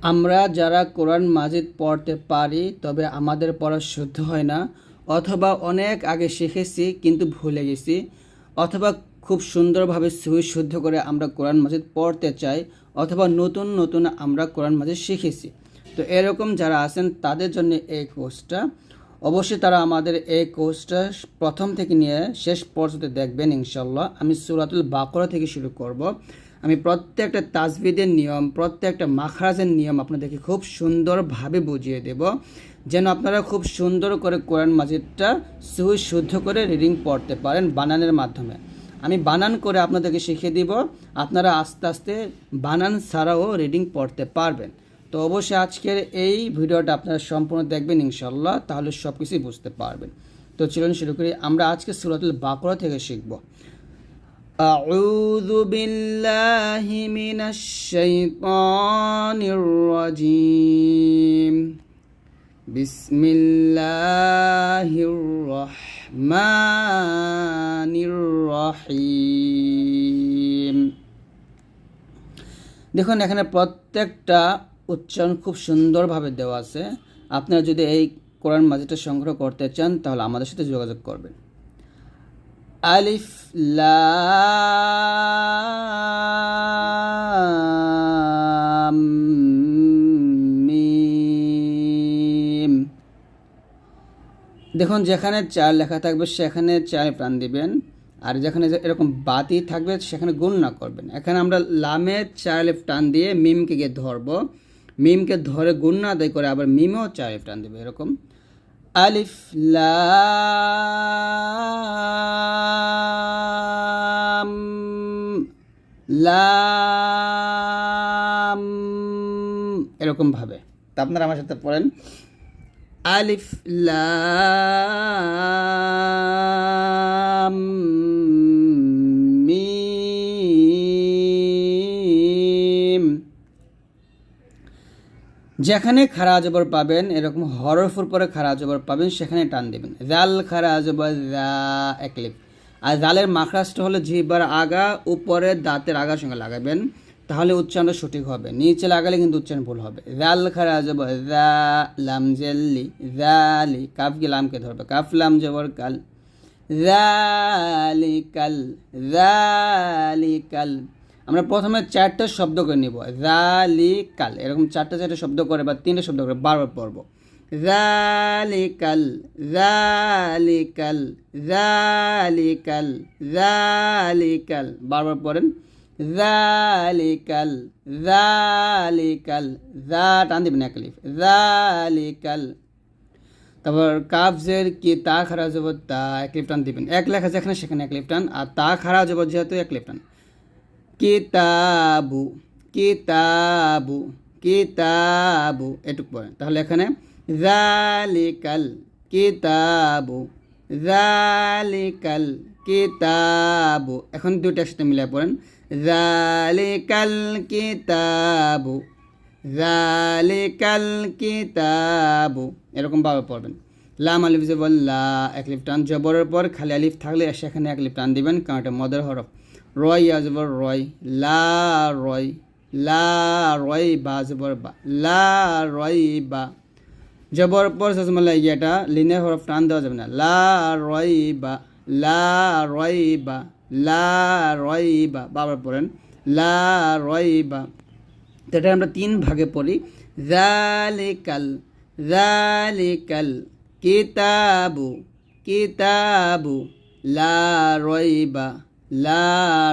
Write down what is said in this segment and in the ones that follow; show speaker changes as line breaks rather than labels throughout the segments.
আমরা যারা কোরআন মাজিদ পড়তে পারি, তবে আমাদের পড়া শুদ্ধ হয় না, অথবা অনেক আগে শিখেছি কিন্তু ভুলে গেছি, অথবা খুব সুন্দরভাবে সহি শুদ্ধ করে আমরা কোরআন মাজিদ পড়তে চাই, অথবা নতুন নতুন আমরা কোরআন মাজিদ শিখেছি। তো এরকম যারা আছেন, তাদের জন্য এই কোর্সটা। অবশ্যই তারা আমাদের এই কোর্সটা প্রথম থেকে নিয়ে শেষ পর্যন্ত দেখবেন ইনশাল্লাহ। আমি সুরাতুল বাকরা থেকে শুরু করব। আমি প্রত্যেকটা তাজবিদের নিয়ম, প্রত্যেকটা মাখরাজের নিয়ম আপনাদেরকে খুব সুন্দরভাবে বুঝিয়ে দেব। যেন আপনারা খুব সুন্দর করে কোরআন মাজিদটা সুই শুদ্ধ করে রিডিং পড়তে পারেন বানানের মাধ্যমে। আমি বানান করে আপনাদেরকে শিখিয়ে দিব, আপনারা আস্তে আস্তে বানান ছাড়াও রিডিং পড়তে পারবেন। তো অবশ্যই আজকের এই ভিডিওটা আপনারা সম্পূর্ণ দেখবেন ইনশাল্লাহ তাহলে সব কিছুই বুঝতে পারবেন। তো চলুন শুরু করি, আমরা আজকে সুরাতুল বাকরা থেকে শিখব। أعوذ بالله من الشيطان الرجيم بسم الله الرحمن الرحيم দেখুন এখানে প্রত্যেকটা উচ্চারণ খুব সুন্দরভাবে দেওয়া আছে আপনারা যদি এই কোরআন মাজিদটা সংগ্রহ করতে চান তাহলে আমাদের সাথে যোগাযোগ করবেন আলিফ লাম মিম। দেখুন, যেখানে চার লেখা থাকবে, সেখানে চার প্রাণ দিবেন। আর যেখানে এরকম বাতি থাকবে, সেখানে গুণ না করবেন। এখানে আমরা লামে চার লেফ টান দিয়ে মিমকে গিয়ে ধরবো। মিমকে ধরে গুণ না আদায় করে আবার মিমেও চার লেফ টান দেবে, এরকম। আলিফ লাম লাম এরকম ভাবে। তা আপনারা আমার সাথে পড়েন। আলিফ লাম যেখানে খারা জবর পাবেন, এরকম হরফুর পরে খারা জবর পাবেন, সেখানে টান দেবেন। জাল খারা জবর দা একলিপ আর জালের মাখরাজটা হলো জিহ্বার আগা, উপরে দাঁতের আগার সঙ্গে লাগাবেন, তাহলে উচ্চারণটা সঠিক হবে। নিচে লাগালে কিন্তু উচ্চারণ ভুল হবে। জাল খারা জবর দা লাম জেল্লি, জালি, কাফকে লামকে ধরবে। কাফ, লাম, জবর, কাল। জালিকাল জালিকাল আমরা প্রথমে চারটা শব্দ করে নিব। জালিকাল এরকম চারটা চারটা শব্দ করে বা তিনটা শব্দ করে বারবার পড়ব। জালিকাল জালিকাল জালিকাল জালিকাল বারবার পড়েন। জালিকাল জালিকাল জা টান দিবেন একলিফ জালিকাল তারপর কাবজের কি, তা যাব তা এক লিপটান দিবেন। এক লেখা যেখানে সেখানে এক লিপটান আর তা যাব যেহেতু এক লিপটান কিতাবু কিতাবু কিতাবু। এটুক পড়েন তাহলে এখানে জালিকাল কিতাবু জালিকাল কিতাবু। এখন দুইটা একসাথে মিলে পড়েন। জালিকাল কিতাবু জালিকাল কিতাবু। এরকম ভাবে পড়বেন। লাম আলিফ জবর লা, এক লিফ টান। জবরের পর খালি আলিফ থাকলে সেখানে এক লিফ টান দিবেন, কারণ এটা মদের হরফ। রয় আজবর রয়। লা রয়। লা রয় বা জবর বা। লা রয় বা। জবর পর সসমলা এটা লিনের হরফ টান দেওয়া যাবে না। লা রয় বা। লা রয় বা। লা রয় বা। বাবার পড়েন। লা রয় বা। এটা আমরা তিন ভাগে পড়ি। জালিকাল জালিকাল কিতাবু। কিতাবু। লা রয়বা লা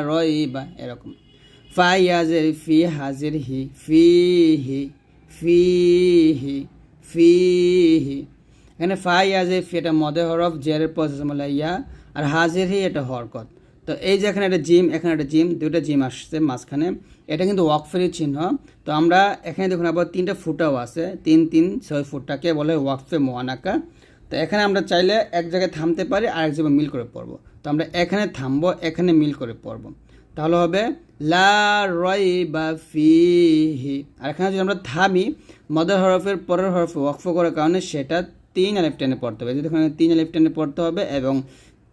রয়বা এরকম। ফাই হাজের ফি হাজির হি ফি হি ফি হি ফি হি এখানে ফাই হাজের ফি এটা মদে হরফ জেরের প্রসেস ইয়া আর হাজির হি এটা হরকত। তো এই যে এখানে একটা জিম, এখানে একটা জিম দুটো জিম আসছে মাঝখানে। এটা কিন্তু ওয়াকফের চিহ্ন। তো আমরা এখানে দেখুন, আবার তিনটা ফুটাও আছে। তিন তিন, ছয় ফুটটাকে বলে ওয়াকফে মোয়ানাকা। তো এখানে আমরা চাইলে এক জায়গায় থামতে পারি আর এক জায়গায় মিল করে পড়ব। তো আমরা এখানে থামবো, এখানে মিল করে পড়ব। তাহলে হবে, লা রয় বা ফিহি। আর এখানে যদি আমরা থামি, মদার হরফের পরের হরফে ওয়াকফ করার কারণে সেটা তিন আলিফ টেনে পড়তে হবে। যদি এখানে তিন আলিফ টেনে পড়তে হবে এবং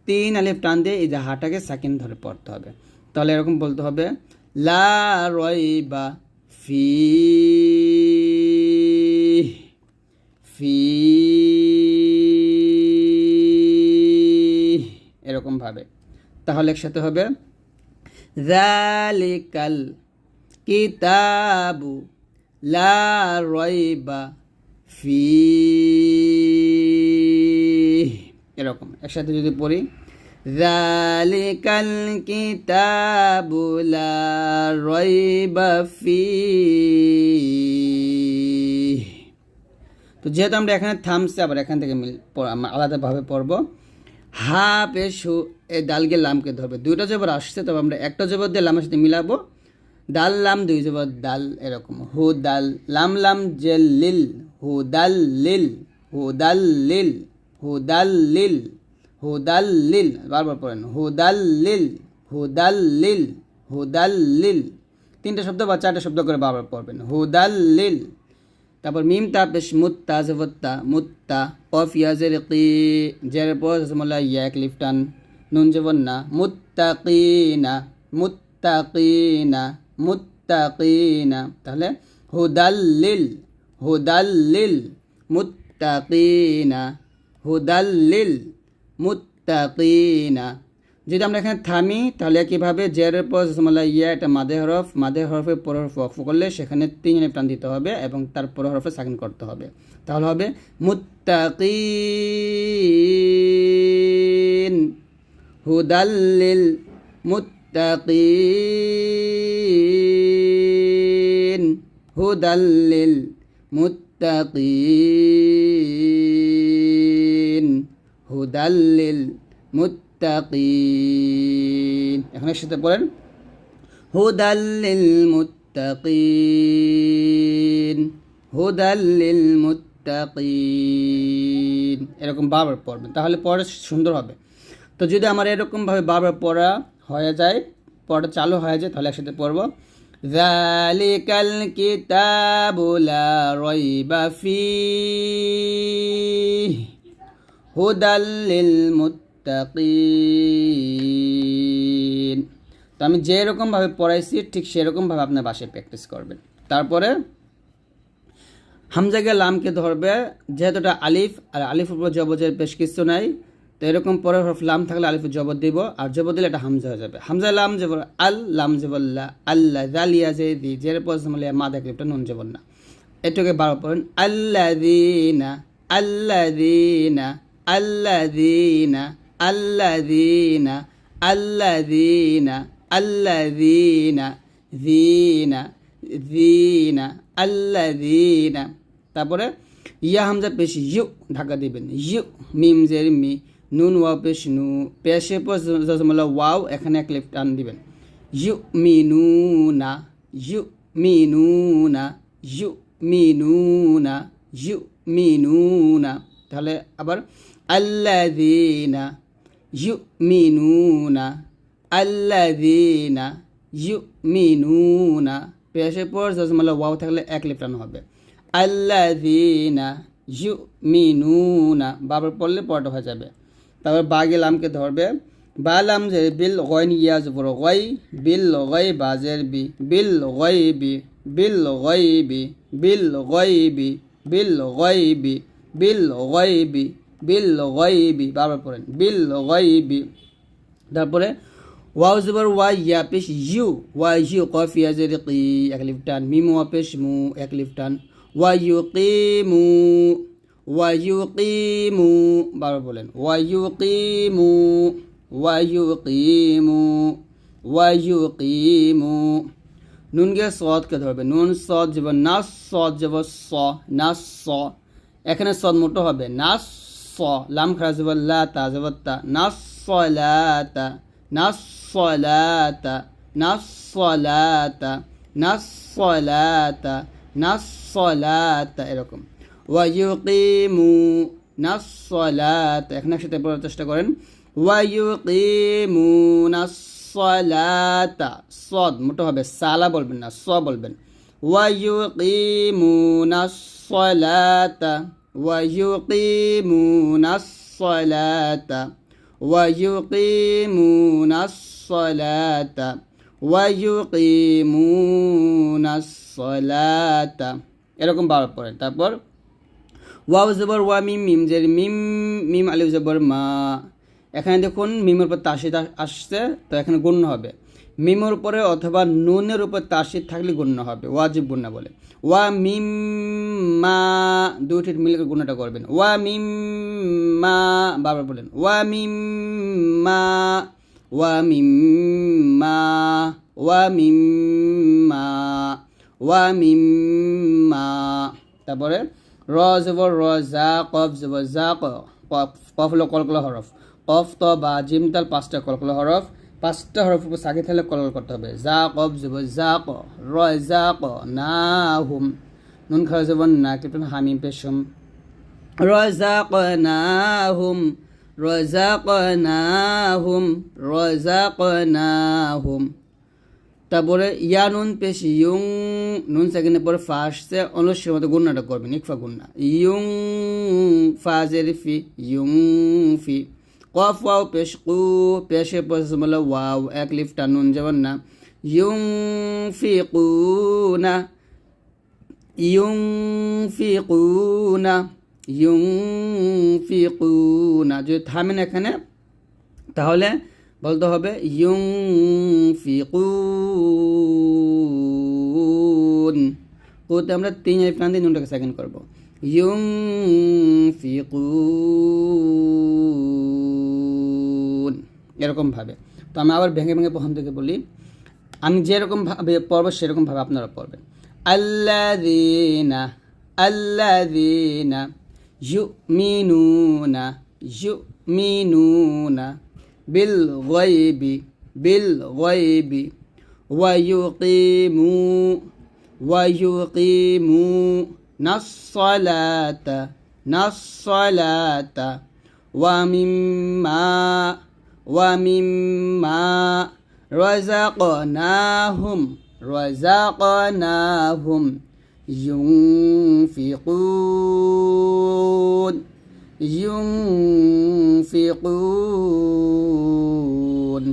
তিন আলিফ টান দিয়ে এই যে হাটাকে সেকেন্ড ধরে পড়তে হবে। তাহলে এরকম বলতে হবে, লা রয় বা ফি তাহলে একসাথে হবে। জালিকাল কিতাবু লা রয়বা ফি এরকম, একসাথে যদি পড়ি। জালিকাল কিতাবু লা রয়বা ফি তো যেহেতু আমরা এখানে থামছি আবার এখান থেকে আলাদাভাবে পড়ব। হা পেশ এই দালকে লামকে ধরবে। দুইটা জবর আসছে, তবে আমরা একটা জবর দিয়ে লামের সাথে মিলাবো দাল লাম, দুই জবর দাল এরকম, হু দাল লাম লাম জে লিল, হু দাল লিল, হু দাল লিল, হু দাল লিল, হু দাল লিল, বারবার পড়েন, হু দাল লিল, হু দাল লিল, হু দাল লিল। তিনটা শব্দ বা চারটা শব্দ করে বারবার পড়বেন, হু দাল লিল। তারপর মিম তা পেশ মুত্তা জবত্তা মুত্তা, অফ ইয়াজের কি, জের পর জসমলা ইয়াক লিফটান। নুন জবন না। মুত্তাকিনা মুত্তাকিনা মুত্তাকিনা। তাহলে হুদাল্লিল হুদাল্লিল, মুত্তাকিনা হুদাল্লিল, মুত্তাকিনা। যদি আমরা এখানে থামি, তাহলে কীভাবে জের পর জসমলা ইয়া, এটা মাদে হরফ। মাদে হরফে পর হরফ ওয়াকফ করলে সেখানে তিন টান দিতে হবে এবং তার পর হরফে সাকিন করতে হবে। তাহলে হবে মুত্তাকিন। হুদাল্লিল মুত্তাকিন। হুদাল্লিল মুত্তাকিন। হুদাল্লিল মুত্তাকিন। এখন সাথে বলেন হুদাল্লিল মুত্তাকিন। হুদাল্লিল মুত্তাকিন। এরকম বারবার পড়বেন। তাহলে পরে সুন্দর হবে। তো যদি আমার এরকমভাবে বারবার পড়া হয়ে যায়, পড়া চালু হয়ে যায়, তাহলে একসাথে পড়ব। জালিকাল কিতাবুলা রইবা ফি হুদাল্লিল মুত্তাকিন তো আমি যেরকমভাবে পড়াইছি, ঠিক সেরকমভাবে আপনার বাসায় প্র্যাকটিস করবেন। তারপরে হামজাগের লামকে ধরবে, যেহেতু আলিফ, আর আলিফ উপর জবজের বেশ কিছু নাই। তো এরকম পরের হরফ লাম থাকলে আলিফের জবর দিব, আর জবর দিলে এটা হামজা হয়ে যাবে। হামজা লাম জবর, আল লাম জবল্লা আল্লাহ জালিয়া যে দি জের পর মা দেখলে এটা নুন জবর না। এটাকে বারো পড়েন আল্লা দিনা আল্লা দিনা আল্লা দিনা আল্লা দিনা আল্লা দিনা আল্লা দিনা দিনা দিনা আল্লা দিনা তারপরে ইয়া হামজা পেশ, ইউ ঢাকা দিবেন, ইউ, মিম, জের, মি। নুন ওয়াও পেশ নু, পেশে পর জজমলা ওয়াও, এখানে এক লিফট টান দিবেন। ইউ মি নু না ইউ মি নু না ইউ মি নু না ইউ মি নু না তাহলে আবার আল্লাযীনা ইউমিনুনা আল্লাযীনা ইউমিনুনা পেশের পর জজমালা ওয়াও থাকলে এক লিপ্টানো হবে। আল্লাযীনা ইউমিনুনা বাবার পড়লে পড়াটা হয়ে যাবে। তারপর বাগে লামকে ধরবে। বা লাম বিল গয়ন ইয়াজ বড় গয়, বিল গয় বাজের বি, বিল গয় বি, বিল গয় বি, বিল গয় বি, বিল গয় বি, বিল গয় বি, বিল গয়বি বারবার পড়েন, বিল গয়বি তারপরে ওয়াও জবর ওয়া ইয়া পেশ ইউ ওয়া ইউ কফ কি, এক লিফ টান মিম ওয়া মু, এক লিফ টান ওয়া ইউ কিমু ওয়া ইউ কিমু বারবার বলেন ওয়া ইউ কিমু ওয়া ইউ কিমু ওয়া ইউ কিমু নুন গে সদকে ধরবে, নুন সদ যাব নাস সদ যাব, স নাস স। এখানে সদ মোটো হবে নাস স, লাম খারা যাব, লা তা যাব, তা। নাস সলাতা নাস সলাতা নাস সলাতা নাস সলাতা নাস সলাতা এরকম। ওয়াইকিমু নাস সলাতা এখানে একসাথে পড়ার চেষ্টা করেন। ওয়াইকিমু নাস সলাতা সদ মোটো হবে সালা বলবেন না, স বলবেন। ওয়াইকিমুনা সলাতা ওয়াইকিমুনা সলাতা ওয়াইকিমুনা সলাতা ওয়াইকিমুনা সলাতা এরকম বার পড়েন। তারপর ওয়াও জবর ওয়া মিম মিম জের মিম মিম আলিফ জবর মা। এখানে দেখুন, মিমের উপর তাসিদ আসছে, তো এখানে গণ্য হবে। মিমের উপরে অথবা নুনের উপর তাসিদ থাকলে গণ্য হবে, ওয়াজিব গুণ্য বলে। ওয়া মিম মা দুইটির মিলে গুণটা করবেন। ওয়া মিম মা বাবার বলেন। ওয়া মিম মা, ওয়া মিম মা, ওয়া মিম মা, ওয়া মিম মা। তারপরে র জবর র জা, কফ জবর জা কফ কফ হলো কলকলা হরফ কফ, ত, বা, জিম, তাল, পাঁচটা কলকলা হরফ পাঁচটা হরফ উপর সাকিব থাকলে কলল করতে হবে। জা, কফ জব, জা, ক র জা, ক, না, হুম। নুন খা জব, না কিপ্টন হামিম পেশম র জা, ক, না, হুম। র জা, ক, না, হুম। র ক, না, হুম। তারপরে ইয়া নুন পেশ, ইয়ুং, নুন সেকেন্ডের পরে ফা আসছে অনুষ্ঠের মতো গুণাটা করবেন ইকফা গুণা ইয়ুং ফাজের ফি ইয়ুং, ফি। কফ, ওয়াও, পেশ, কু, পেশের পর বলে ওয়াও, এক লিফটা নুন যেমন না। ইয়ুং, ফি কুনা ইউংফিকুনা না। যদি থামেন এখানে, তাহলে বলতে হবে ইউংফিকুন কোতে আমরা তিন টান দিয়ে নুনটাকে সেকেন্ড করব। ইউংফিকুন এরকমভাবে। তো আমি আবার ভেঙে ভেঙে প্রথম থেকে বলি, আমি যেরকম ভাবে পড়ব সেরকম ভাবে আপনারা পড়বেন। আল্লাযীনা আল্লাযীনা ইউমিনুনা ইউমিনুনা بالغيب بالغيب. ويقيموا ويقيموا. الصلاة الصلاة ومما ومما رزقناهم رزقناهم ينفقون. ينفقون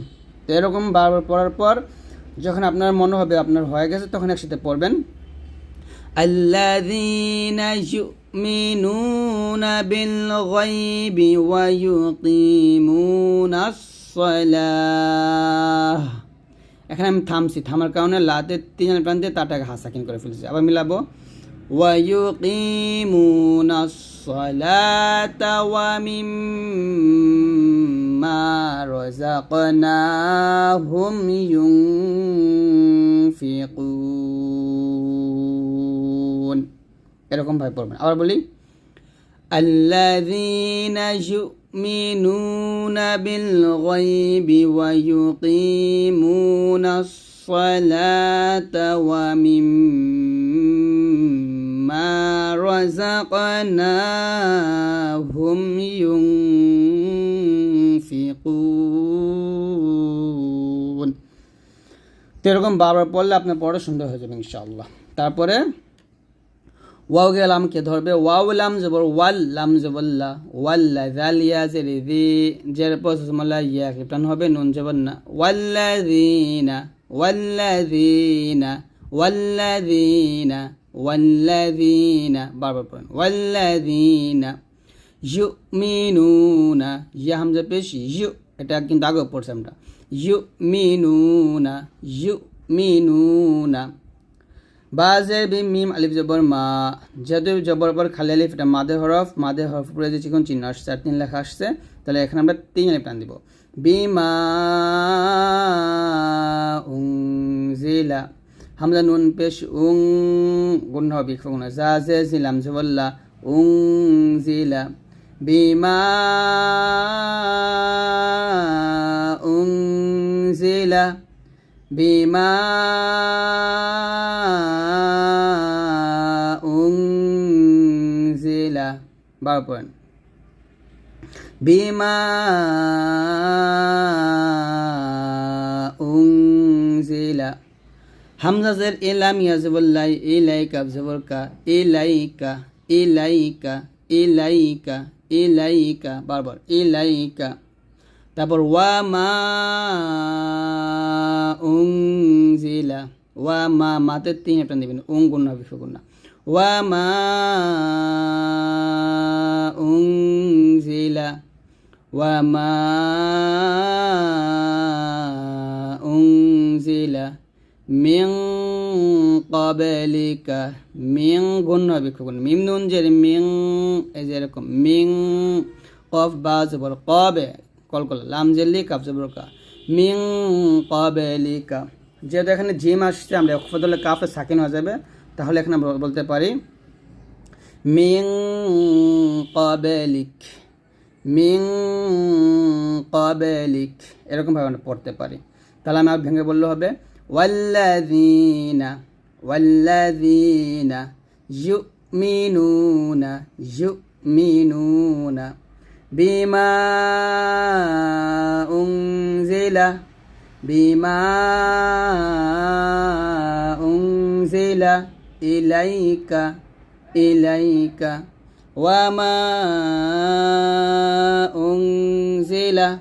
তো এরকম বারবার পড়ার পর যখন আপনার মনে হবে আপনার হয়ে গেছে তখন একসাথে পড়বেন الذين يؤمنون بالغيب ويقيمون الصلاة এখানে আমি থামছি থামার কারণে লাতে তিন প্রান্তে তাটাকে হাসাকিন করে ফেলছি আবার মিলাবো ويقيمون الصلاة ومما رزقناهم ينفقون এরকম ভাবে পড়বেন আবার বলি الذين يؤمنون بالغيب ويقيمون الصلاة ومما رزقناهم ينفقون তো এরকম বারবার পড়লে আপনার পড়া সুন্দর হয়ে যাবে ইনশাআল্লাহ তারপরে ওয়াও গে লামকে ধরবে ওয়াও লাম জবর ওয়াল লাম জবল্লা ওয়াল্লা জালিয়া জেরি দি জের পসমলা ইয়া টান হবে নুন জবর না ওয়াল্লাযিনা ওয়াল্লাযিনা ওয়াল্লাযিনা ওয়াল্লাযিনা বারবার পড়েন ওয়াল্লাযিনা ইউমিনুনা ইয়া হামজা পেশ ইউ এটা কিন্তু আগে পড়ছি আমরা। ইউমিনুনা ইউমিনুনা বাজের বি মিম আলিফ জবর মা। যেহেতু জবর পর খালি আলিফ, এটা মাদের হরফ। মাদের হরফ উপরে যে চিকন চিহ্ন আসছে, আর তিন লেখা আসছে, তাহলে এখানে আমরা তিন আলিফ টান দিব। বিমা উং জিলা হামজা নুন পেশ উং গুণ হবে গুণ জা জে জিলাম জবল্লা উং জিলা বিমা উং জিলা বিমা উংজিলা বারো পয়েন্ট। বিমা হামজাজের এলাম ইয়াজবুল্লাই এ জবরকা ইলাইকা ইলাইকা ইলাইকা ইলাইকা বারবার ইলাইকা তারপর ওয়া মা উংজিলা ওয়া মা মাতে তিন একটা দেবেন উং গুণ হবে সুগুণা ওয়া মা উংজিলা ওয়ামা উংজিলা মিং কবেলিকা মিং গুণ হবে মিম নুন যে মিং এই যে এরকম মিং কফ বা জবর কবে, কল কল লাম জেলি কাপ জবর কা। মিং কবেলিকা, যেহেতু এখানে জিম আসছে, আমরা অক্ষদলে কাফে সাকিন হয়ে যাবে, তাহলে এখানে বলতে পারি মিং কবেলিক মিং কবেলিক এরকমভাবে আমরা পড়তে পারি। তাহলে আমি আর ভেঙে বললে হবে والذين والذين يؤمنون يؤمنون بما أنزل بما أنزل إليك إليك وما أنزل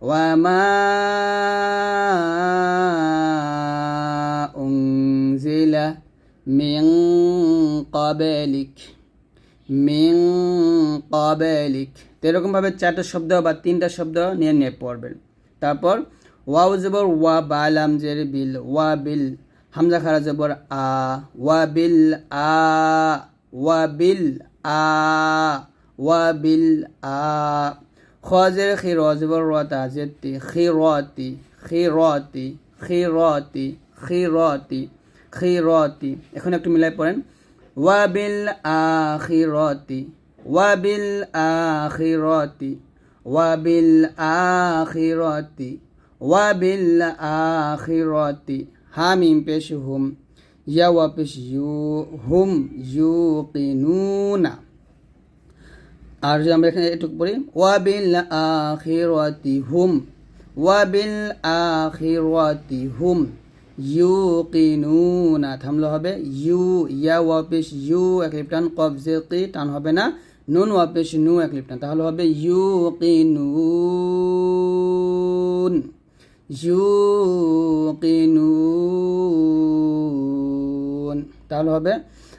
وما أنزل من قبلك মিং কবেলিক তো এরকমভাবে চারটা শব্দ বা তিনটা শব্দ নিয়ে নিয়ে পড়বেন তারপর ওয়াও জবর ওয়া বালাম জের বিল ওয়া বিল হামজা খারা জবর আ ওয়া বিল আ ওয়া বিল আ ওয়া বিল আ খজের খিরজবর রতা জেতি খিরতি খিরতি খিরতি খিরতি খিরতি এখন একটু মিলাই পড়েন। ওয়াবিল আখিরতি। ওয়াবিল আখিরতি। ওয়াবিল আখিরতি। ওয়াবিল আখিরতি। হামিম পেশ হুম। ইয়া ওয়া পেশ ইউ হুম ইউকিনুনা। আর যদি আমরা এখানে এটুকু পড়ি, ওয়াবিল আখিরতি হুম। ওয়াবিল আখিরতি হুম। ইউকিনুনা। থামলে হবে ইউ, ইয়া ওয়াপিস ইউ, এক লিপটান কবজে কি, টান হবে না। নুন ওয়াপিস নু, এক লিপটান। তাহলে হবে ইউকিনুন। ইউকিনুন। তাহলে হবে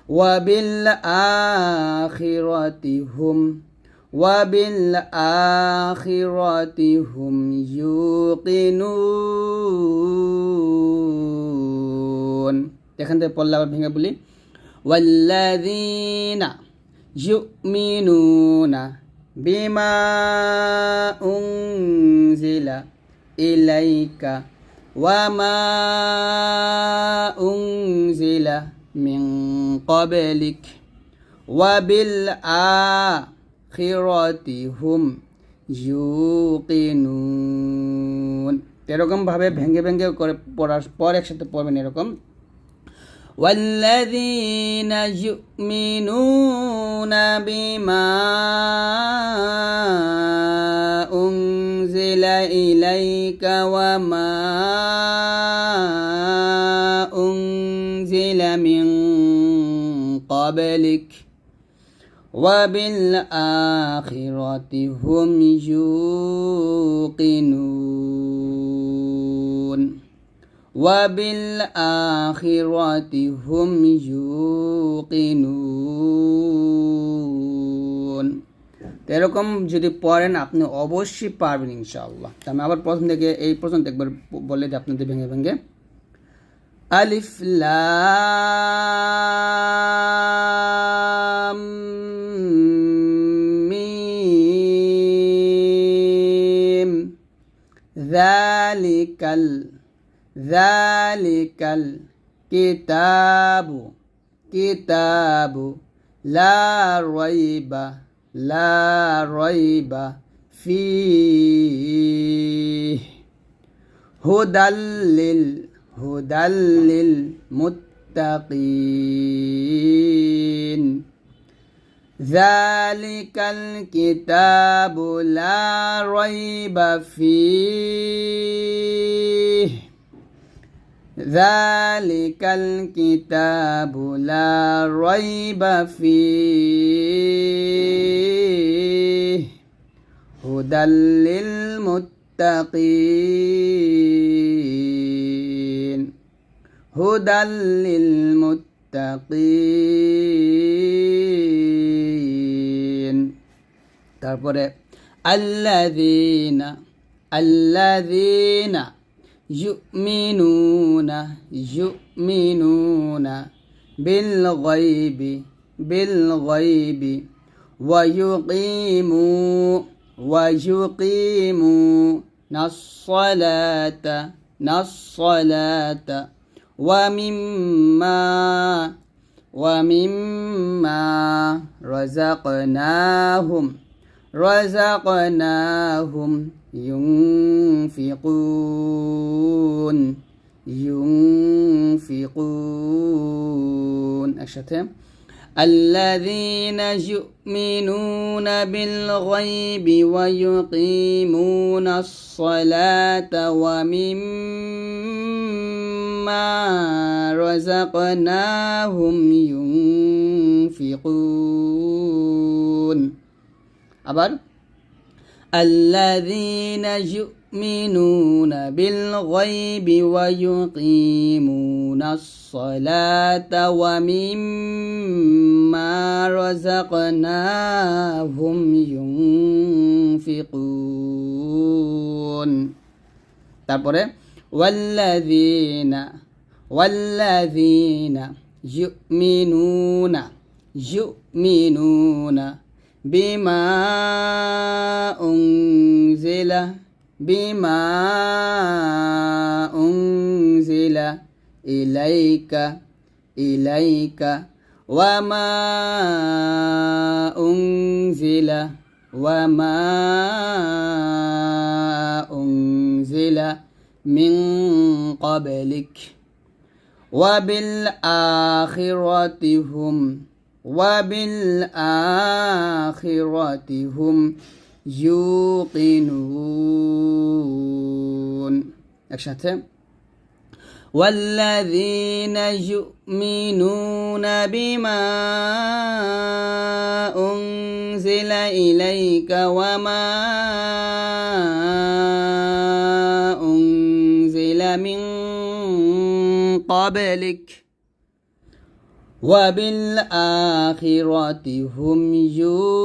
ওয়াবিল আখিরতি হুম। আখিরতি হুম ইউকিনুন এখান থেকে পড়লে আবার ভেঙে বলি। ওয়াল্লাযীনা ইউমিনুনা বিমা উনজিলা ইলাইকা ওয়ামা উনজিলা মিন ক্বাবলিক ওয়াবিল আখিরতি হুম ইউকিনুন এরকমভাবে ভেঙে ভেঙে করে পড়ার পর একসাথে পড়বেন এরকম والذين يؤمنون بما أنزل إليك وما أنزل من قبلك وبالآخرة هم يوقنون وبالآخرة هم يوقنون তো এরকম যদি পড়েন আপনি অবশ্যই পারবেন ইনশাআল্লাহ তো আমি আবার প্রথম থেকে এই পর্যন্ত একবার বলে দিই আপনাদের ভেঙে ভেঙে আলিফ লাম মিম যালিকাল যালিকাল কিতাবু কিতাবু লা রাইবা লা রাইবা ফিহ হুদাল্লিল হুদাল্লিল মুত্তাকিন ذلك الكتاب لا ريب فيه. ذلك الكتاب لا ريب فيه. هدى للمتقين. هدى للمتقين. তারপরে الذين الذين يؤمنون يؤمنون بالغيب بالغيب ويقيموا ويقيمون الصلاة الصلاة ومما ومما رزقناهم رزقناهم ينفقون ينفقون أشتم الذين يؤمنون بالغيب ويقيمون الصلاة ومما مما رزقناهم ينفقون আবার الذين يؤمنون بالغيب ويقيمون الصلاة ومما رزقناهم ينفقون তারপরে والذين والذين يؤمنون يؤمنون بما أنزل بما أنزل إليك إليك وما أنزل وما أنزل من قبلك وبالآخرة هم وبالآخرة هم يوقنون একসাথে والذين يؤمنون بما أنزل إليك وما قبلك وبالآخرة هم يوقنون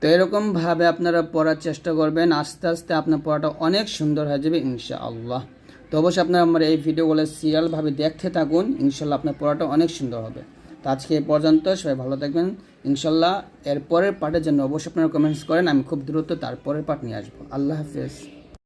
তো এরকমভাবে আপনারা পড়ার চেষ্টা করবেন আস্তে আস্তে আপনার পড়াটা অনেক সুন্দর হয়ে যাবে ইনশাআল্লাহ তো অবশ্যই আপনারা আমার এই ভিডিওগুলো সিরিয়ালভাবে দেখতে থাকুন ইনশাল্লাহ আপনার পড়াটা অনেক সুন্দর হবে তো আজকে এই পর্যন্ত, সবাই ভালো থাকবেন। ইনশাল্লাহ এরপরের পার্টের জন্য অবশ্যই আপনারা কমেন্টস করেন, আমি খুব দ্রুত তারপরের পার্ট নিয়ে আসব। আল্লাহ হাফেজ।